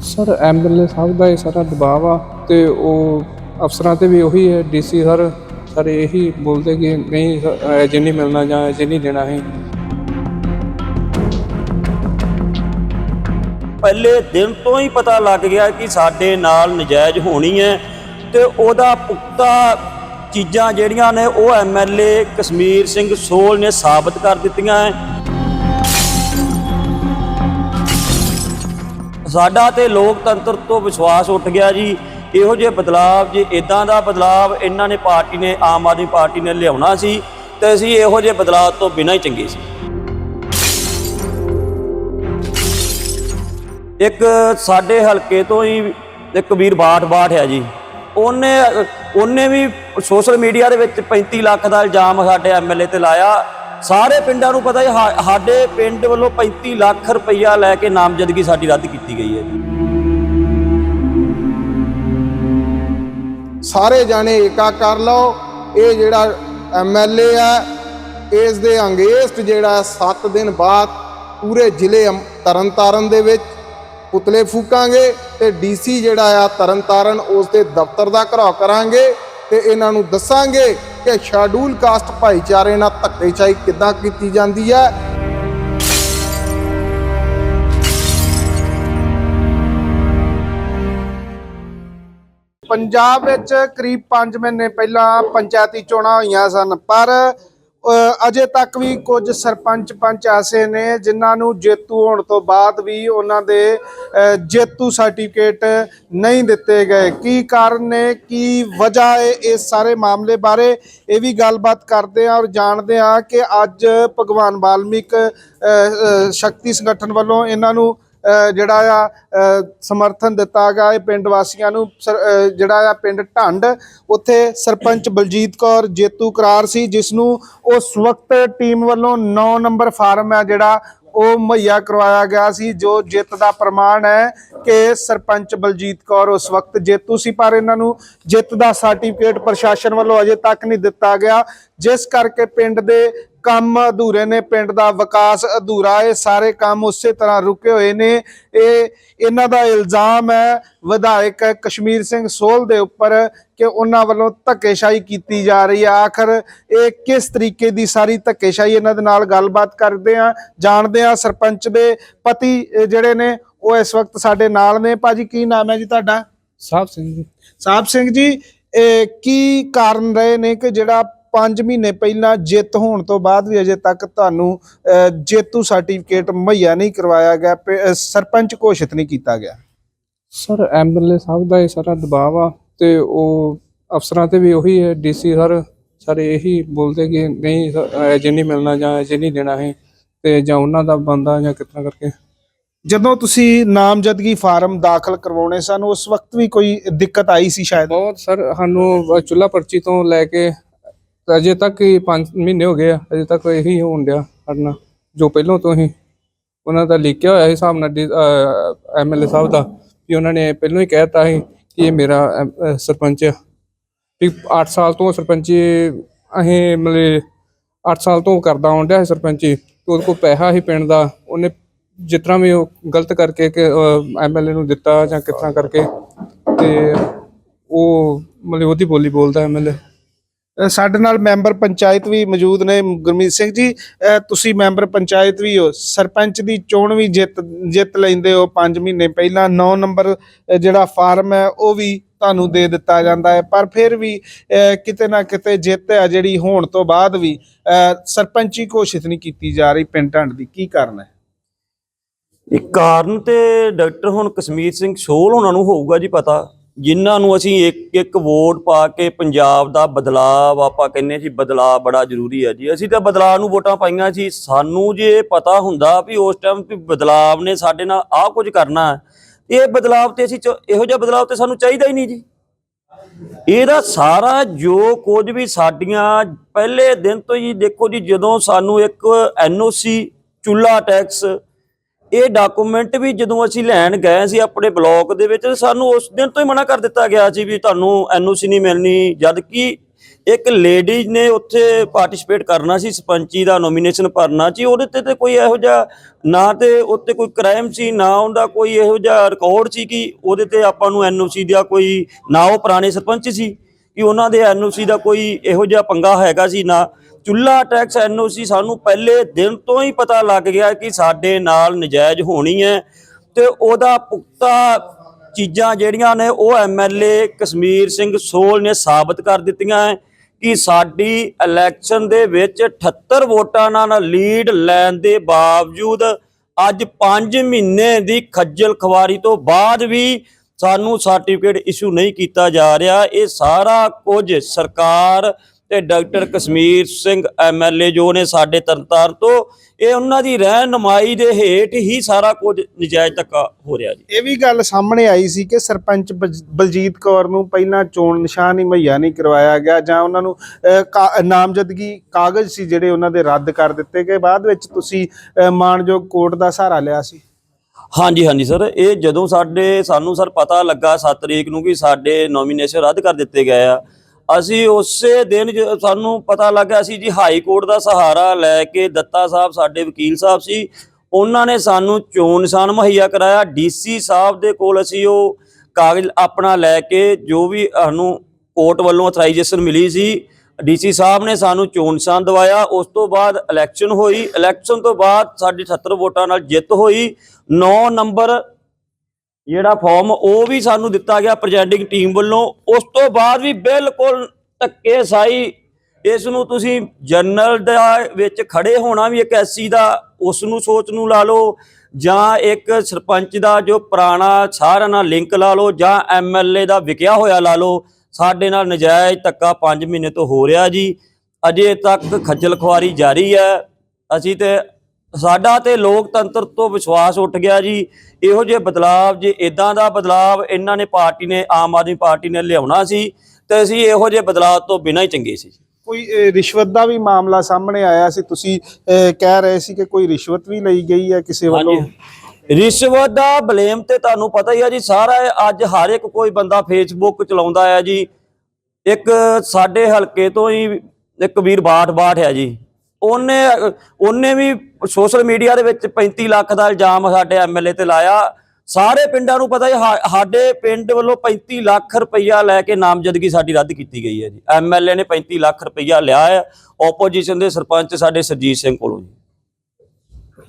Sir, MLA ਸਾਹਿਬ ਦਾ ਇਹ ਸਾਰਾ ਦਬਾਅ ਆ ਤੇ ਉਹ ਅਫਸਰਾਂ ਤੇ ਵੀ ਉਹੀ ਹੈ, ਡੀਸੀ ਸਰ, ਸਾਰੇ ਇਹੀ ਬੋਲਦੇ ਕਿ ਨਹੀਂ ਅਜੇ ਨਹੀਂ ਮਿਲਣਾ ਜਾਂ ਅਜੇ ਨਹੀਂ ਦੇਣਾ ਹੈ ਪਹਿਲੇ ਦਿਨ ਤੋਂ ਹੀ ਪਤਾ ਲੱਗ ਗਿਆ ਕਿ ਸਾਡੇ ਨਾਲ ਨਜਾਇਜ਼ ਹੋਣੀ ਹੈ ਤੇ ਉਹਦਾ ਪੁਖਤਾ ਚੀਜ਼ਾਂ ਜਿਹੜੀਆਂ ਨੇ ਉਹ ਐਮਐਲਏ ਕਸ਼ਮੀਰ ਸਿੰਘ ਸੋਲ ਨੇ ਸਾਬਤ ਕਰ ਦਿੱਤੀਆਂ ਹੈ। ਸਾਡਾ ਤੇ ਲੋਕਤੰਤਰ ਤੋਂ ਵਿਸ਼ਵਾਸ ਉੱਠ ਗਿਆ ਜੀ। ਇਹੋ ਜਿਹੇ ਬਦਲਾਵ ਜੇ ਇਦਾਂ ਦਾ ਬਦਲਾਵ ਇਹਨਾਂ ਨੇ ਪਾਰਟੀ ਨੇ, ਆਮ ਆਦਮੀ ਪਾਰਟੀ ਨੇ ਲਿਆਉਣਾ ਸੀ, ਤੇ ਅਸੀਂ ਇਹੋ ਜਿਹੇ ਬਦਲਾਅ ਤੋਂ ਬਿਨਾਂ ਹੀ ਚੰਗੇ ਸੀ। ਇੱਕ ਸਾਡੇ ਹਲਕੇ ਤੋਂ ਹੀ ਇੱਕ ਵੀਰ ਬਾਠ ਬਾਠ ਹੈ ਜੀ। ਉਹਨੇ ਉਹਨੇ ਵੀ ਸੋਸ਼ਲ ਮੀਡੀਆ ਦੇ ਵਿੱਚ 35 ਲੱਖ ਦਾ ਇਲਜ਼ਾਮ ਸਾਡੇ ਐਮਐਲਏ ਤੇ ਲਾਇਆ। ਸਾਰੇ ਪਿੰਡਾਂ ਨੂੰ ਪਤਾ ਹੈ ਸਾ- ਸਾਡੇ ਪਿੰਡ ਵੱਲੋਂ 35 ਲੱਖ ਰੁਪਈਆ ਲੈ ਕੇ ਨਾਮਜ਼ਦਗੀ ਸਾਡੀ ਰੱਦ ਕੀਤੀ ਗਈ ਹੈ ਸਾਰੇ ਜਾਣੇ ਏਕਾ ਕਰ ਲਓ, ਇਹ ਜਿਹੜਾ ਐਮਐਲਏ ਆ, ਇਸ ਦੇ ਅੰਗੇਸਟ ਜਿਹੜਾ 7 ਦਿਨ ਬਾਅਦ ਪੂਰੇ ਜ਼ਿਲ੍ਹੇ ਤਰਨਤਾਰਨ ਦੇ ਵਿੱਚ ਪੁਤਲੇ ਫੂਕਾਂਗੇ ਤੇ ਡੀਸੀ ਜਿਹੜਾ ਆ ਤਰਨਤਾਰਨ, ਉਸ ਦੇ ਦਫ਼ਤਰ ਦਾ ਘਰਾਓ ਕਰਾਂਗੇ ਤੇ ਇਹਨਾਂ ਨੂੰ ਦੱਸਾਂਗੇ ਕਿ ਸ਼ੈਡਿਊਲ ਕਾਸਟ ਭਾਈਚਾਰੇ ਨਾਲ ਧੱਕੇਸ਼ਾਹੀ ਕਿੱਦਾਂ ਕੀਤੀ ਜਾਂਦੀ ਹੈ? ਪੰਜਾਬ ਵਿੱਚ ਕਰੀਬ 5 ਮਹੀਨੇ ਪਹਿਲਾਂ ਪੰਚਾਇਤੀ ਚੋਣਾਂ ਹੋਈਆਂ ਸਨ, ਪਰ ਅਜੇ ਤੱਕ ਵੀ ਕੁਝ ਸਰਪੰਚ ਪੰਚ ਐਸੇ ਨੇ ਜਿਨ੍ਹਾਂ ਨੂੰ ਜੇਤੂ ਹੋਣ ਤੋਂ ਬਾਅਦ ਵੀ ਉਹਨਾਂ ਦੇ ਜੇਤੂ ਸਰਟੀਫਿਕੇਟ ਨਹੀਂ ਦਿੱਤੇ ਗਏ। ਕੀ ਕਾਰਨ ਨੇ? ਕੀ ਵਜ੍ਹਾ ਹੈ ਇਸ ਸਾਰੇ ਮਾਮਲੇ ਬਾਰੇ? ਇਹ ਵੀ ਗੱਲਬਾਤ ਕਰਦੇ ਹਾਂ ਔਰ ਜਾਣਦੇ ਹਾਂ ਕਿ ਅੱਜ ਭਗਵਾਨ ਵਾਲਮੀਕ ਸ਼ਕਤੀ ਸੰਗਠਨ ਵੱਲੋਂ ਇਹਨਾਂ ਨੂੰ ਜਿਹੜਾ ਆ ਸਮਰਥਨ ਦਿੱਤਾ ਗਿਆ ਹੈ ਪਿੰਡ ਵਾਸੀਆਂ ਨੂੰ। ਸਰ- ਜਿਹੜਾ ਆ ਪਿੰਡ ਢੰਡ, ਉੱਥੇ ਸਰਪੰਚ ਬਲਜੀਤ ਕੌਰ ਜੇਤੂ ਕਰਾਰ ਸੀ, ਜਿਸ ਨੂੰ ਉਸ ਵਕਤ ਟੀਮ ਵੱਲੋਂ 9 ਨੰਬਰ ਫਾਰਮ ਹੈ ਜਿਹੜਾ, ਉਹ ਮੁਹੱਈਆ ਕਰਵਾਇਆ ਗਿਆ ਸੀ, ਜੋ ਜਿੱਤ ਦਾ ਪ੍ਰਮਾਣ ਹੈ ਕਿ ਸਰਪੰਚ ਬਲਜੀਤ ਕੌਰ ਉਸ ਵਕਤ ਜੇਤੂ ਸੀ, ਪਰ ਇਹਨਾਂ ਨੂੰ ਜਿੱਤ ਦਾ ਸਰਟੀਫਿਕੇਟ ਪ੍ਰਸ਼ਾਸਨ ਵੱਲੋਂ ਅਜੇ ਤੱਕ ਨਹੀਂ ਦਿੱਤਾ ਗਿਆ। ਜਿਸ ਕਰਕੇ ਪਿੰਡ ਦੇ ਕੰਮ ਅਧੂਰੇ ਨੇ ਪਿੰਡ ਦਾ ਵਿਕਾਸ ਅਧੂਰਾ ਹੈ ਸਾਰੇ ਕੰਮ ਉਸੇ ਤਰ੍ਹਾਂ ਰੁਕੇ ਹੋਏ ਨੇ। ਇਹ ਇਹਨਾਂ ਦਾ ਇਲਜ਼ਾਮ ਹੈ ਵਿਧਾਇਕ ਕਸ਼ਮੀਰ ਸਿੰਘ ਸੋਲ ਦੇ ਉੱਪਰ ਕਿ ਉਹਨਾਂ ਵੱਲੋਂ ਧੱਕੇਸ਼ਾਹੀ ਕੀਤੀ ਜਾ ਰਹੀ ਹੈ। ਆਖਰ ਇਹ ਕਿਸ ਤਰੀਕੇ ਦੀ ਸਾਰੀ ਧੱਕੇਸ਼ਾਹੀ ਇਹਨਾਂ ਦੇ ਨਾਲ ਗੱਲਬਾਤ ਕਰਦੇ ਆ ਜਾਣਦੇ ਆ ਸਰਪੰਚ ਦੇ ਪਤੀ ਜਿਹੜੇ ਨੇ ਉਹ ਇਸ ਵਕਤ ਸਾਡੇ ਨਾਲ ਨੇ। ਭਾਜੀ ਕੀ ਨਾਮ ਹੈ ਜੀ ਤੁਹਾਡਾ? ਸਾਹਿਬ ਸਿੰਘ ਜੀ। ਸਾਹਿਬ ਸਿੰਘ ਜੀ ਇਹ ਕੀ ਕਾਰਨ ਰਹੇ ਨੇ ਕਿ ਜਿਹੜਾ 5 ਮਹੀਨੇ ਪਹਿਲਾਂ ਜਿੱਤ ਹੋਣ ਤੋਂ ਬਾਅਦ ਵੀ ਅਜੇ ਤੱਕ ਤੁਹਾਨੂੰ ਜੇਤੂ ਸਰਟੀਫਿਕੇਟ ਮੁਹੱਈਆ ਨਹੀਂ ਕਰਵਾਇਆ ਗਿਆ ਸਰਪੰਚ ਘੋਸ਼ਿਤ ਨਹੀਂ ਕੀਤਾ ਗਿਆ। ਸਰ ਐਮਐਲਏ ਸਾਹਿਬ ਦਾ ਇਹ ਸਾਰਾ ਦਬਾਅ ਆ ਤੇ ਉਹ ਅਫਸਰਾਂ ਤੇ ਵੀ ਉਹੀ ਹੈ ਡੀਸੀ ਸਰ ਸਾਰੇ ਇਹੀ ਬੋਲਦੇ ਕਿ ਨਹੀਂ ਅਜੇ ਨਹੀਂ ਮਿਲਣਾ ਜਾਂ ਅਜੇ ਨਹੀਂ ਦੇਣਾ ਹੈ ਤੇ ਜਾਂ ਉਹਨਾਂ ਦਾ ਬੰਦਾ ਜਾਂ ਕਿਤਨਾ ਕਰਕੇ। ਜਦੋਂ ਤੁਸੀਂ ਨਾਮਜ਼ਦਗੀ ਫਾਰਮ ਦਾਖਲ ਕਰਵਾਉਣੇ ਸਨ ਉਸ ਵਕਤ ਵੀ ਕੋਈ ਦਿੱਕਤ ਆਈ ਸੀ ਸ਼ਾਇਦ? ਬਹੁਤ ਸਰ ਸਾਨੂੰ ਚੁੱਲਾ ਪਰਚੀ ਤੋਂ ਲੈ ਕੇ ਅਜੇ ਤੱਕ ਹੀ 5 ਮਹੀਨੇ ਹੋ ਗਏ ਆ ਅਜੇ ਤੱਕ ਇਹੀ ਹੋਣ ਡਿਆ ਸਾਡਾ। ਜੋ ਪਹਿਲਾਂ ਤੋਂ ਹੀ ਉਹਨਾਂ ਦਾ ਲਿਖਿਆ ਹੋਇਆ ਸੀ ਹਿਸਾਬ ਨਾਲ ਐਮਐਲਏ ਸਾਹਿਬ ਦਾ ਵੀ ਉਹਨਾਂ ਨੇ ਪਹਿਲਾਂ ਹੀ ਕਹਿਤਾ ਸੀ ਕਿ ਇਹ ਮੇਰਾ ਐਮ- ਅਹ ਸਰਪੰਚ ਆ। ਵੀ 8 ਸਾਲ ਤੋਂ ਸਰਪੰਚੀ ਅਸੀਂ ਮਤਲਬ 8 ਸਾਲ ਤੋਂ ਕਰਦਾ ਆਉਣ ਡਿਆ ਸੀ ਸਰਪੰਚੀ ਤੇ ਉਹਦੇ ਕੋਲ ਪੈਸਾ ਹੀ ਪਿੰਡ ਦਾ ਉਹਨੇ ਜਿਸ ਤਰ੍ਹਾਂ ਵੀ ਉਹ ਗਲਤ ਕਰਕੇ ਕਿ ਐਮਐਲਏ ਨੂੰ ਦਿੱਤਾ ਜਾਂ ਕਿਸ ਤਰ੍ਹਾਂ ਕਰਕੇ ਤੇ ਉਹ ਮਤਲਬ ਉਹਦੀ ਬੋਲੀ ਬੋਲਦਾ ਐਮਐਲਏ ਅਹ, ਸਾਡੇ ਨਾਲ ਮੈਂਬਰ ਪੰਚਾਇਤ ਵੀ ਮੌਜੂਦ ਨੇ, ਗੁਰਮੀਤ ਸਿੰਘ ਜੀ। ਤੁਸੀਂ ਮੈਂਬਰ ਪੰਚਾਇਤ ਵੀ ਹੋ। ਸਰਪੰਚ ਦੀ ਚੋਣ ਵੀ ਜਿੱਤ ਜਿੱਤ ਲੈਂਦੇ ਹੋ 5 ਮਹੀਨੇ ਪਹਿਲਾਂ। 9 ਨੰਬਰ ਜਿਹੜਾ ਫਾਰਮ ਹੈ, ਉਹ ਵੀ ਤੁਹਾਨੂੰ ਦੇ ਦਿੱਤਾ ਜਾਂਦਾ ਹੈ। ਪਰ ਫਿਰ ਵੀ ਕਿਤੇ ਨਾ ਕਿਤੇ ਜਿੱਤ ਹੈ ਜਿਹੜੀ ਹੋਣ ਤੋਂ ਬਾਅਦ ਵੀ ਸਰਪੰਚੀ ਘੋਸ਼ਿਤ ਨਹੀਂ ਕੀਤੀ ਜਾ ਰਹੀ ਪਿੰਡ ਢੰਡ ਦੀ। ਕੀ ਕਾਰਨ ਹੈ? ਇਹ ਕਾਰਨ ਤੇ ਡਾਕਟਰ ਹੁਣ ਕਸ਼ਮੀਰ ਸਿੰਘ ਸੋਲ ਉਹਨਾਂ ਨੂੰ ਹੋਊਗਾ ਜੀ ਪਤਾ। ਜਿਨ੍ਹਾਂ ਨੂੰ ਅਸੀਂ ਇੱਕ ਇੱਕ ਵੋਟ ਪਾ ਕੇ ਪੰਜਾਬ ਦਾ ਬਦਲਾਵ ਆਪਾਂ ਕਹਿੰਦੇ ਸੀ ਬਦਲਾਅ ਬੜਾ ਜ਼ਰੂਰੀ ਹੈ ਜੀ। ਅਸੀਂ ਤਾਂ ਬਦਲਾਅ ਨੂੰ ਵੋਟਾਂ ਪਾਈਆਂ ਸੀ। ਸਾਨੂੰ ਜੇ ਇਹ ਪਤਾ ਹੁੰਦਾ ਵੀ ਉਸ ਟਾਈਮ ਵੀ ਬਦਲਾਵ ਨੇ ਸਾਡੇ ਨਾਲ ਆਹ ਕੁਝ ਕਰਨਾ ਇਹ ਬਦਲਾਵ ਤੇ ਅਸੀਂ ਚ- ਇਹੋ ਜਿਹਾ ਬਦਲਾਵ ਤੇ ਸਾਨੂੰ ਚਾਹੀਦਾ ਹੀ ਨਹੀਂ ਜੀ। ਇਹਦਾ ਸਾਰਾ ਜੋ ਕੁਝ ਵੀ ਸਾਡੀਆਂ ਪਹਿਲੇ ਦਿਨ ਤੋਂ ਹੀ ਦੇਖੋ ਜੀ, ਜਦੋਂ ਸਾਨੂੰ ਇੱਕ ਐਨਓਸੀ ਚੁੱਲਾ ਟੈਕਸ ਇਹ ਡਾਕੂਮੈਂਟ ਵੀ ਜਦੋਂ ਅਸੀਂ ਲੈਣ ਗਏ ਸੀ ਆਪਣੇ ਬਲਾਕ ਦੇ ਵਿੱਚ, ਸਾਨੂੰ ਉਸ ਦਿਨ ਤੋਂ ਹੀ ਮਨਾ ਕਰ ਦਿੱਤਾ ਗਿਆ ਸੀ ਵੀ ਤੁਹਾਨੂੰ ਐਨਓਸੀ ਨਹੀਂ ਮਿਲਣੀ ਜਦ ਕਿ ਇੱਕ ਲੇਡੀ ਨੇ ਉੱਥੇ ਪਾਰਟਿਸਿਪੇਟ ਕਰਨਾ ਸੀ, ਸਰਪੰਚੀ ਦਾ ਨੋਮੀਨੇਸ਼ਨ ਭਰਨਾ ਸੀ, ਉਹਦੇ ਤੇ ਤੇ ਕੋਈ ਇਹੋ ਜਿਹਾ ਨਾ ਤੇ ਉੱਤੇ ਕੋਈ ਕ੍ਰਾਈਮ ਸੀ, ਨਾ ਉਹਦਾ ਕੋਈ ਇਹੋ ਜਿਹਾ ਰਿਕਾਰਡ ਸੀ ਕਿ ਉਹਦੇ ਤੇ ਆਪਾਂ ਨੂੰ ਐਨਓਸੀ ਦਾ ਕੋਈ, ਨਾ ਉਹ ਪੁਰਾਣੇ ਸਰਪੰਚ ਸੀ, ਕਿ ਉਹਨਾਂ ਦੇ ਐਨਓਸੀ ਦਾ ਕੋਈ ਇਹੋ ਜਿਹਾ ਪੰਗਾ ਹੈਗਾ ਸੀ, ਨਾ ਚੁੱਲਾ ਟੈਕਸ ਐਨਓਸੀ ਸਾਨੂੰ ਪਹਿਲੇ ਦਿਨ ਤੋਂ ਹੀ ਪਤਾ ਲੱਗ ਗਿਆ ਕਿ ਸਾਡੇ ਨਾਲ ਨਜਾਇਜ਼ ਹੋਣੀ ਹੈ ਤੇ ਉਹਦਾ ਪੁਖਤਾ ਚੀਜ਼ਾਂ ਜਿਹੜੀਆਂ ਨੇ ਉਹ ਐਮਐਲਏ ਕਸ਼ਮੀਰ ਸਿੰਘ ਸੋਲ ਨੇ ਸਾਬਤ ਕਰ ਦਿੱਤੀਆਂ ਹੈ ਕਿ ਸਾਡੀ ਇਲੈਕਸ਼ਨ ਦੇ ਵਿੱਚ 78 ਵੋਟਾਂ ਨਾਲ ਲੀਡ ਲੈਣ ਦੇ ਬਾਵਜੂਦ ਅੱਜ 5 ਮਹੀਨੇ ਦੀ ਖੱਜਲ ਖਵਾਰੀ ਤੋਂ ਬਾਅਦ ਵੀ ਸਾਨੂੰ ਸਰਟੀਫਿਕੇਟ ਇਸ਼ੂ ਨਹੀਂ ਕੀਤਾ ਜਾ ਰਿਹਾ। ਇਹ ਸਾਰਾ ਕੁਝ ਸਰਕਾਰ ਤੇ ਡਾਕਟਰ ਕਸ਼ਮੀਰ ਸਿੰਘ ਐਮਐਲਏ ਜੋ ਨੇ ਸਾਡੇ ਤਰਨਤਾਰਨ ਤੋਂ ਇਹ ਉਹਨਾਂ ਦੀ ਰਹਿਨਮਾਈ ਦੇ ਹੇਠ ਹੀ ਸਾਰਾ ਕੁਝ ਨਜਾਇਜ਼ ਧੱਕਾ ਹੋ ਰਿਹਾ ਜੀ। ਇਹ ਵੀ ਗੱਲ ਸਾਹਮਣੇ ਆਈ ਸੀ ਕਿ ਸਰਪੰਚ ਬਲਜੀਤ ਕੌਰ ਨੂੰ ਪਹਿਲਾਂ ਚੋਣ ਨਿਸ਼ਾਨ ਹੀ ਮੁਹੱਈਆ ਨਹੀਂ ਕਰਵਾਇਆ ਗਿਆ ਜਾਂ ਉਹਨਾਂ ਨੂੰ ਨਾਮਜ਼ਦਗੀ ਕਾਗਜ਼ ਸੀ ਜਿਹੜੇ ਉਹਨਾਂ ਦੇ ਰੱਦ ਕਰ ਦਿੱਤੇ ਗਏ। ਬਾਅਦ ਵਿੱਚ ਤੁਸੀਂ ਅਹ, ਮਾਣਯੋਗ ਕੋਰਟ ਦਾ ਸਹਾਰਾ ਲਿਆ ਸੀ। ਹਾਂਜੀ ਹਾਂਜੀ ਸਰ ਇਹ ਜਦੋਂ ਸਾਡੇ ਸਾਨੂੰ ਸਰ ਪਤਾ ਲੱਗਾ 7 ਤਰੀਕ ਨੂੰ ਕਿ ਸਾਡੇ ਨੋਮੀਨੇਸ਼ਨ ਰੱਦ ਕਰ ਦਿੱਤੇ ਗਏ ਆ ਅਸੀਂ ਉਸੇ ਦਿਨ ਜ- ਸਾਨੂੰ ਪਤਾ ਲੱਗਾ ਸੀ ਜੀ ਹਾਈ ਕੋਰਟ ਦਾ ਸਹਾਰਾ ਲੈ ਕੇ ਦੱਤਾ ਸਾਹਿਬ ਸਾਡੇ ਵਕੀਲ ਸਾਹਿਬ ਸੀ। ਉਹਨਾਂ ਨੇ ਸਾਨੂੰ ਚੋਣ ਨਿਸ਼ਾਨ ਮੁਹੱਈਆ ਕਰਾਇਆ। ਡੀਸੀ ਸਾਹਿਬ ਦੇ ਕੋਲ ਅਸੀਂ ਉਹ ਕਾਗਜ਼ ਆਪਣਾ ਲੈ ਕੇ ਜੋ ਵੀ ਸਾਨੂੰ ਕੋਰਟ ਵੱਲੋਂ ਅਥਰਾਈਜੇਸ਼ਨ ਮਿਲੀ ਸੀ, ਡੀਸੀ ਸਾਹਿਬ ਨੇ ਸਾਨੂੰ ਚੋਣ ਨਿਸ਼ਾਨ ਦਵਾਇਆ। ਉਸ ਤੋਂ ਬਾਅਦ ਇਲੈਕਸ਼ਨ ਹੋਈ। ਇਲੈਕਸ਼ਨ ਤੋਂ ਬਾਅਦ ਸਾਡੀ 78 ਵੋਟਾਂ ਨਾਲ ਜਿੱਤ ਹੋਈ। 9 ਨੰਬਰ ਜਿਹੜਾ ਫਾਰਮ ਉਹ ਵੀ ਸਾਨੂੰ ਦਿੱਤਾ ਗਿਆ ਪ੍ਰੈਜ਼ੈਂਟਿੰਗ ਟੀਮ ਵੱਲੋਂ। ਉਸ ਤੋਂ ਬਾਅਦ ਵੀ ਬਿਲਕੁਲ ਧੱਕੇ ਸਾਈ ਇਸ ਨੂੰ ਤੁਸੀਂ ਜਨਰਲ ਦਾ ਵਿੱਚ ਖੜੇ ਹੋਣਾ ਵੀ ਇੱਕ ਐਸੀ ਦਾ, ਉਸ ਨੂੰ ਸੋਚ ਨੂੰ ਲਾ ਲਓ, ਜਾਂ ਇੱਕ ਸਰਪੰਚ ਦਾ ਜੋ ਪੁਰਾਣਾ ਸਾਰਿਆਂ ਨਾਲ ਲਿੰਕ ਲਾ ਲਓ, ਜਾਂ ਐਮਐਲਏ ਦਾ ਵਿਕਿਆ ਹੋਇਆ ਲਾ ਲਓ, ਸਾਡੇ ਨਾਲ ਨਜਾਇਜ਼ ਧੱਕਾ 5 ਮਹੀਨੇ ਤੋਂ ਹੋ ਰਿਹਾ ਜੀ। ਅਜੇ ਤੱਕ ਖੱਜਲ ਖੁਆਰੀ ਜਾਰੀ ਹੈ। ਅਸੀਂ ਤੇ ਸਾਡਾ ਤੇ ਲੋਕਤੰਤਰ ਤੋਂ ਵਿਸ਼ਵਾਸ ਉੱਠ ਗਿਆ ਜੀ। ਇਹੋ ਜਿਹੇ ਬਦਲਾਵ ਜੇ ਇਦਾਂ ਦਾ ਬਦਲਾਵ ਇਹਨਾਂ ਨੇ ਪਾਰਟੀ ਨੇ ਆਮ ਆਦਮੀ ਪਾਰਟੀ ਨੇ ਲਿਆਉਣਾ ਸੀ ਤੇ ਅਸੀਂ ਇਹੋ ਜਿਹੇ ਬਦਲਾਵ ਤੋਂ ਬਿਨਾਂ ਹੀ ਚੰਗੇ ਸੀ। ਕੋਈ ਰਿਸ਼ਵਤ ਦਾ ਵੀ ਮਾਮਲਾ ਸਾਹਮਣੇ ਆਇਆ ਸੀ। ਤੁਸੀਂ ਕਹਿ ਰਹੇ ਸੀ ਕਿ ਕੋਈ ਰਿਸ਼ਵਤ ਵੀ ਲਈ ਗਈ ਹੈ ਕਿਸੇ ਵੱਲੋਂ? ਰਿਸ਼ਵਤ ਦਾ ਬਲੇਮ ਤੇ ਤੁਹਾਨੂੰ ਪਤਾ ਹੀ ਆ ਜੀ ਸਾਰਾ ਅੱਜ ਹਰ ਇੱਕ ਕੋਈ ਬੰਦਾ ਫੇਸਬੁੱਕ ਚਲਾਉਂਦਾ ਹੈ ਜੀ। ਇੱਕ ਸਾਡੇ ਹਲਕੇ ਤੋਂ ਹੀ ਇੱਕ ਵੀਰ ਬਾਠ ਬਾਠ ਹੈ ਜੀ। ਉਹਨੇ ਉਹਨੇ ਵੀ ਸੋਸ਼ਲ ਮੀਡੀਆ ਦੇ ਵਿੱਚ 35 ਲੱਖ ਦਾ ਇਲਜ਼ਾਮ ਸਾਡੇ ਐਮਐਲਏ ਤੇ ਲਾਇਆ। ਸਾਰੇ ਪਿੰਡਾਂ ਨੂੰ ਪਤਾ ਹੈ ਸਾਡੇ ਪਿੰਡ ਵੱਲੋਂ 35 ਲੱਖ ਰੁਪਈਆ ਲੈ ਕੇ ਨਾਮਜ਼ਦਗੀ ਸਾਡੀ ਰੱਦ ਕੀਤੀ ਗਈ ਹੈ ਜੀ। ਐਮਐਲਏ ਨੇ 35 ਲੱਖ ਰੁਪਈਆ ਲਿਆ ਹੈ ਆਪੋਜੀਸ਼ਨ ਦੇ ਸਰਪੰਚ ਸਾਡੇ ਸਰਜੀਤ ਸਿੰਘ ਕੋਲੋਂ ਜੀ।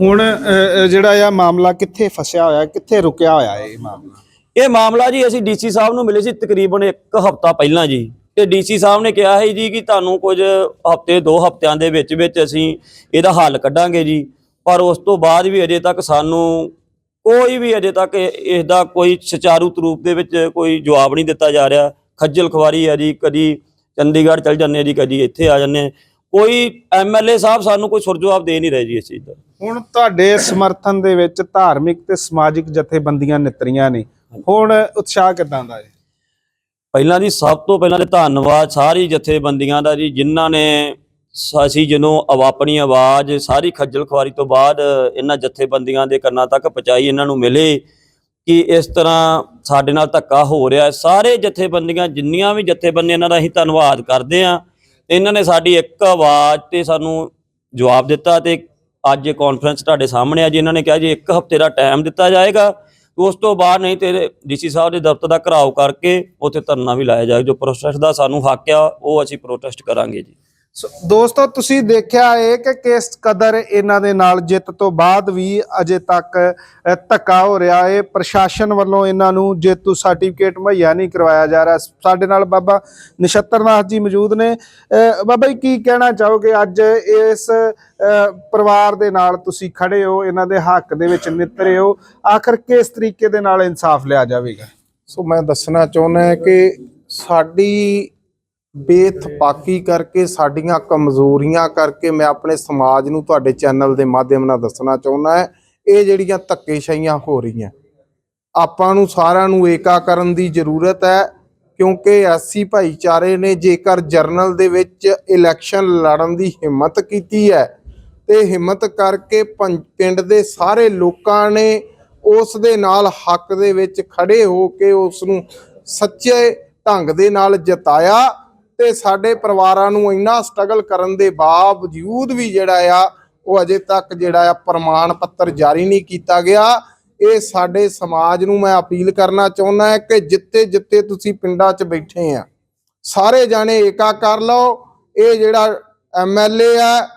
ਹੁਣ ਜਿਹੜਾ ਆ ਮਾਮਲਾ ਕਿੱਥੇ ਫਸਿਆ ਹੋਇਆ ਕਿੱਥੇ ਰੁਕਿਆ ਹੋਇਆ ਹੈ ਇਹ ਮਾਮਲਾ? ਇਹ ਮਾਮਲਾ ਜੀ ਅਸੀਂ ਡੀਸੀ ਸਾਹਿਬ ਨੂੰ ਮਿਲੇ ਸੀ ਤਕਰੀਬਨ ਇੱਕ ਹਫ਼ਤਾ ਪਹਿਲਾਂ ਜੀ। ਤੇ ਡੀਸੀ ਸਾਹਿਬ ਨੇ ਕਿਹਾ ਹੈ ਜੀ ਕਿ ਤੁਹਾਨੂੰ ਕੁਝ ਹਫ਼ਤੇ, ਦੋ ਹਫ਼ਤਿਆਂ ਦੇ ਵਿੱਚ ਵਿੱਚ ਅਸੀਂ ਇਹਦਾ ਹੱਲ ਕੱਢਾਂਗੇ ਜੀ। ਪਰ ਉਸ ਤੋਂ ਬਾਅਦ ਵੀ ਅਜੇ ਤੱਕ ਸਾਨੂੰ ਕੋਈ ਵੀ ਅਜੇ ਤੱਕ ਇਹ- ਇਸ ਦਾ ਕੋਈ ਸੁਚਾਰੂ ਰੂਪ ਦੇ ਵਿੱਚ ਕੋਈ ਜਵਾਬ ਨਹੀਂ ਦਿੱਤਾ ਜਾ ਰਿਹਾ। ਖੱਜਲ ਖਵਾਰੀ ਹੈ ਜੀ, ਕਦੀ ਚੰਡੀਗੜ੍ਹ ਚਲ ਜਾਂਦੇ ਜੀ, ਕਦੀ ਇੱਥੇ ਆ ਜਾਂਦੇ ਆ। ਕੋਈ ਐਮਐਲਏ ਸਾਹਿਬ ਸਾਨੂੰ ਕੋਈ ਸੁਰ ਜਵਾਬ ਦੇ ਨਹੀਂ ਰਹੇ ਜੀ ਇਸ ਚੀਜ਼ ਦਾ। ਹੁਣ ਤੁਹਾਡੇ ਸਮਰਥਨ ਦੇ ਵਿੱਚ ਧਾਰਮਿਕ ਤੇ ਸਮਾਜਿਕ ਜਥੇਬੰਦੀਆਂ ਨਿਤਰੀਆਂ ਨੇ। ਹੁਣ ਉਤਸ਼ਾਹ ਕਿਦਾਂ ਦਾ ਹੈ? ਪਹਿਲਾਂ ਜੀ ਸਭ ਤੋਂ ਪਹਿਲਾਂ ਤੇ ਧੰਨਵਾਦ ਸਾਰੀ ਜਥੇਬੰਦੀਆਂ ਦਾ ਜੀ, ਜਿਨ੍ਹਾਂ ਨੇ ਅਸੀਂ ਜਦੋਂ ਆਵਾ- ਆਪਣੀ ਆਵਾਜ਼ ਸਾਰੀ ਖੱਜਲ ਖੁਆਰੀ ਤੋਂ ਬਾਅਦ ਇਹਨਾਂ ਜਥੇਬੰਦੀਆਂ ਦੇ ਕੰਨਾਂ ਤੱਕ ਪਹੁੰਚਾਈ, ਇਹਨਾਂ ਨੂੰ ਮਿਲੇ ਕਿ ਇਸ ਤਰ੍ਹਾਂ ਸਾਡੇ ਨਾਲ ਧੱਕਾ ਹੋ ਰਿਹਾ ਸਾਰੇ ਜਥੇਬੰਦੀਆਂ, ਜਿੰਨੀਆਂ ਵੀ ਜਥੇਬੰਦੀਆਂ ਇਹਨਾਂ ਦਾ ਅਸੀਂ ਧੰਨਵਾਦ ਕਰਦੇ ਹਾਂ ਇਹਨਾਂ ਨੇ ਸਾਡੀ ਇੱਕ ਆਵਾਜ਼ ਤੇ ਸਾਨੂੰ ਜਵਾਬ ਦਿੱਤਾ ਤੇ ਅੱਜ ਇਹ ਕਾਨਫਰੰਸ ਤੁਹਾਡੇ ਸਾਹਮਣੇ ਆ ਜੀ। ਇਹਨਾਂ ਨੇ ਕਿਹਾ ਜੀ, ਇੱਕ ਹਫ਼ਤੇ ਦਾ ਟਾਈਮ ਦਿੱਤਾ ਜਾਏਗਾ। ਉਸ ਤੋਂ ਬਾਅਦ ਨਹੀਂ ਤੇ ਡੀਸੀ ਸਾਹਿਬ ਦੇ ਦਫ਼ਤਰ ਦਾ ਘਰਾਓ ਕਰਕੇ ਉੱਥੇ ਧਰਨਾ ਵੀ ਲਾਇਆ ਜਾਏ ਜੋ ਪ੍ਰੋਟੈਸਟ ਦਾ ਸਾਨੂੰ ਹੱਕ ਆ, ਉਹ ਅਸੀਂ ਪ੍ਰੋਟੈਸਟ ਕਰਾਂਗੇ ਜੀ। ਸੋ ਦੋਸਤੋ, ਤੁਸੀਂ ਦੇਖਿਆ ਹੈ ਕਿ ਕਿਸ ਕਦਰ ਇਹਨਾਂ ਦੇ ਨਾਲ ਜਿੱਤ ਤੋਂ ਬਾਅਦ ਵੀ ਅਜੇ ਤੱਕ ਧੱਕਾ ਹੋ ਰਿਹਾ। ਹੈ ਪ੍ਰਸ਼ਾਸਨ ਵੱਲੋਂ ਇਹਨਾਂ ਨੂੰ ਜੇਤੂ ਸਰਟੀਫਿਕੇਟ ਮੁਹੱਈਆ ਨਹੀਂ ਕਰਵਾਇਆ ਜਾ ਰਿਹਾ। ਸਾਡੇ ਨਾਲ ਬਾਬਾ ਨਛੱਤਰਨਾਥ ਜੀ ਮੌਜੂਦ ਨੇ। ਬਾਬਾ ਜੀ, ਕੀ ਕਹਿਣਾ ਚਾਹੋਗੇ? ਅੱਜ ਇਸ ਪਰਿਵਾਰ ਦੇ ਨਾਲ ਤੁਸੀਂ ਖੜੇ ਹੋ, ਇਹਨਾਂ ਦੇ ਹੱਕ ਦੇ ਵਿੱਚ ਨਿਤਰੇ ਹੋ। ਆਖਰ ਕਿਸ ਤਰੀਕੇ ਦੇ ਨਾਲ ਇਨਸਾਫ ਲਿਆ ਜਾਵੇਗਾ? ਸੋ ਮੈਂ ਦੱਸਣਾ ਚਾਹੁੰਦਾ ਕਿ ਸਾਡੀ ਬੇਥਪਾਕੀ ਕਰਕੇ ਸਾਡੀਆਂ ਕਮਜ਼ੋਰੀਆਂ ਕਰਕੇ ਮੈਂ ਆਪਣੇ ਸਮਾਜ ਨੂੰ ਤੁਹਾਡੇ ਚੈਨਲ ਦੇ ਮਾਧਿਅਮ ਨਾਲ ਦੱਸਣਾ ਚਾਹੁੰਦਾ ਹੈ। ਇਹ ਜਿਹੜੀਆਂ ਧੱਕੇਸ਼ਾਹੀਆਂ ਹੋ ਰਹੀਆਂ। ਆਪਾਂ ਨੂੰ ਸਾਰਿਆਂ ਨੂੰ ਏਕਾ ਕਰਨ ਦੀ ਜ਼ਰੂਰਤ ਹੈ, ਕਿਉਂਕਿ ਐਸੀ ਭਾਈਚਾਰੇ ਨੇ ਜੇਕਰ ਜਰਨਲ ਦੇ ਵਿੱਚ ਇਲੈਕਸ਼ਨ ਲੜਨ ਦੀ ਹਿੰਮਤ ਕੀਤੀ ਹੈ, ਤੇ ਹਿੰਮਤ ਕਰਕੇ ਪੰ- ਪਿੰਡ ਦੇ ਸਾਰੇ ਲੋਕਾਂ ਨੇ ਉਸ ਦੇ ਨਾਲ ਹੱਕ ਦੇ ਵਿੱਚ ਖੜੇ ਹੋ ਕੇ ਉਸ ਨੂੰ ਸੱਚੇ ਢੰਗ ਦੇ ਨਾਲ ਜਿਤਾਇਆ। ਤੇ ਸਾਡੇ ਪਰਿਵਾਰਾਂ ਨੂੰ ਇੰਨਾ ਸਟਰਗਲ ਕਰਨ ਦੇ ਬਾਵਜੂਦ ਵੀ ਜਿਹੜਾ ਆ, ਉਹ ਅਜੇ ਤੱਕ ਜਿਹੜਾ ਆ ਪ੍ਰਮਾਣ ਪੱਤਰ ਜਾਰੀ ਨਹੀਂ ਕੀਤਾ ਗਿਆ। ਇਹ ਸਾਡੇ ਸਮਾਜ ਨੂੰ ਮੈਂ ਅਪੀਲ ਕਰਨਾ ਚਾਹੁੰਦਾ ਹਾਂ ਕਿ ਜਿੱਤੇ ਜਿੱਤੇ ਤੁਸੀਂ ਪਿੰਡਾਂ 'ਚ ਬੈਠੇ ਆ, ਸਾਰੇ ਜਾਣੇ ਏਕਾ ਕਰ ਲਓ। ਇਹ ਜਿਹੜਾ ਐਮਐਲਏ ਆ,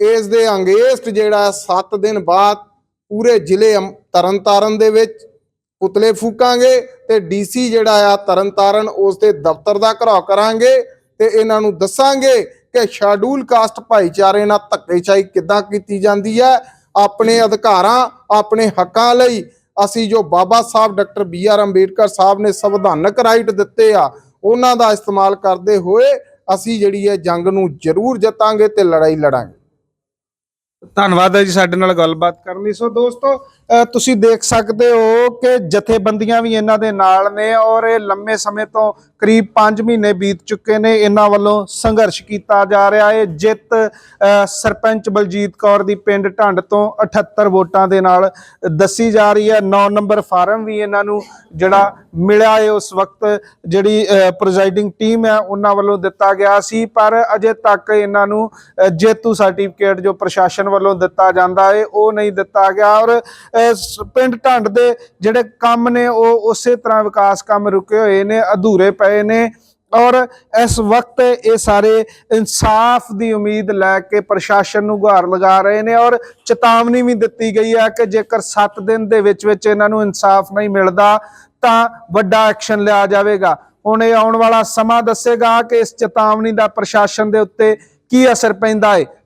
ਇਸ ਦੇ ਅੰਗੇਸਟ ਜਿਹੜਾ 7 ਦਿਨ ਬਾਅਦ ਪੂਰੇ ਜ਼ਿਲ੍ਹੇ ਤਰਨਤਾਰਨ ਦੇ ਵਿੱਚ ਪੁਤਲੇ ਫੂਕਾਂਗੇ ਤੇ ਡੀਸੀ ਜਿਹੜਾ ਆ ਤਰਨਤਾਰਨ, ਉਸ ਦੇ ਦਫ਼ਤਰ ਦਾ ਘਰਾਓ ਕਰਾਂਗੇ। ਤੇ ਇਹਨਾਂ ਨੂੰ ਦੱਸਾਂਗੇ ਕਿ ਸ਼ੈਡਿਊਲ ਕਾਸਟ ਭਾਈਚਾਰੇ ਨਾਲ ਧੱਕੇਸ਼ਾਹੀ ਕਿੱਦਾਂ ਕੀਤੀ ਜਾਂਦੀ ਹੈ? ਆਪਣੇ ਅਧਿਕਾਰਾਂ, ਆਪਣੇ ਹੱਕਾਂ ਲਈ ਅਸੀਂ ਜੋ Baba Sahib doctor B R Ambedkar Sahib ਨੇ ਸੰਵਿਧਾਨਕ ਰਾਈਟ ਦਿੱਤੇ ਆ, ਉਹਨਾਂ ਦਾ ਇਸਤੇਮਾਲ ਕਰਦੇ ਹੋਏ ਅਸੀਂ ਜਿਹੜੀ ਹੈ ਜੰਗ ਨੂੰ ਜ਼ਰੂਰ ਜਿੱਤਾਂਗੇ ਤੇ ਲੜਾਈ ਲੜਾਂਗੇ। ਧੰਨਵਾਦ ਹੈ ਜੀ ਸਾਡੇ ਨਾਲ ਗੱਲਬਾਤ ਕਰਨ ਲਈ। ਸੋ ਦੋਸਤੋ ਤੁਸੀਂ ਦੇਖ ਸਕਦੇ ਹੋ ਕਿ ਜਥੇਬੰਦੀਆਂ ਵੀ ਇਹਨਾਂ ਦੇ ਨਾਲ ਨੇ ਔਰ ਇਹ ਲੰਮੇ ਸਮੇਂ ਤੋਂ ਕਰੀਬ 5 ਮਹੀਨੇ ਬੀਤ ਚੁੱਕੇ ਨੇ। ਇਹਨਾਂ ਵੱਲੋਂ ਸੰਘਰਸ਼ ਕੀਤਾ ਜਾ ਰਿਹਾ। ਹੈ ਜਿੱਤ ਸਰਪੰਚ ਬਲਜੀਤ ਕੌਰ ਦੀ ਪਿੰਡ ਢੰਡ ਤੋਂ 78 ਵੋਟਾਂ ਦੇ ਨਾਲ ਦੱਸੀ ਜਾ ਰਹੀ ਹੈ। 9 ਨੰਬਰ ਫਾਰਮ ਵੀ ਇਹਨਾਂ ਨੂੰ ਜਿਹੜਾ ਮਿਲਿਆ ਹੈ ਉਸ ਵਕਤ ਜਿਹੜੀ ਪ੍ਰੈਜ਼ਾਈਡਿੰਗ ਟੀਮ ਹੈ, ਉਹਨਾਂ ਵੱਲੋਂ ਦਿੱਤਾ ਗਿਆ ਸੀ। ਪਰ ਅਜੇ ਤੱਕ ਇਹਨਾਂ ਨੂੰ ਜੇਤੂ ਸਰਟੀਫਿਕੇਟ ਜੋ ਪ੍ਰਸ਼ਾਸਨ ਵੱਲੋਂ ਦਿੱਤਾ ਜਾਂਦਾ ਹੈ, ਉਹ ਨਹੀਂ ਦਿੱਤਾ ਗਿਆ। ਔਰ ਪਿੰਡ ਢੰਡ ਦੇ ਜਿਹੜੇ ਕੰਮ ਨੇ, ਉਹ ਉਸੇ ਤਰ੍ਹਾਂ ਵਿਕਾਸ ਕੰਮ ਰੁਕੇ ਹੋਏ ਨੇ, ਅਧੂਰੇ ਪਏ ਨੇ ਔਰ ਇਸ ਵਕਤ ਇਹ ਸਾਰੇ ਇਨਸਾਫ ਦੀ ਉਮੀਦ ਲੈ ਕੇ ਪ੍ਰਸ਼ਾਸਨ ਨੂੰ ਗੁਹਾਰ ਲਗਾ ਰਹੇ ਨੇ ਔਰ ਚੇਤਾਵਨੀ ਵੀ ਦਿੱਤੀ ਗਈ ਹੈ ਕਿ ਜੇਕਰ 7 ਦਿਨ ਦੇ ਵਿੱਚ ਵਿੱਚ ਇਹਨਾਂ ਨੂੰ ਇਨਸਾਫ ਨਹੀਂ ਮਿਲਦਾ, ਤਾਂ ਵੱਡਾ ਐਕਸ਼ਨ ਲਿਆ ਜਾਵੇਗਾ। ਹੁਣ ਇਹ ਆਉਣ ਵਾਲਾ ਸਮਾਂ ਦੱਸੇਗਾ ਕਿ ਇਸ ਚੇਤਾਵਨੀ ਦਾ ਪ੍ਰਸ਼ਾਸਨ ਦੇ ਉੱਤੇ ਕੀ ਅਸਰ ਪੈਂਦਾ ਹੈ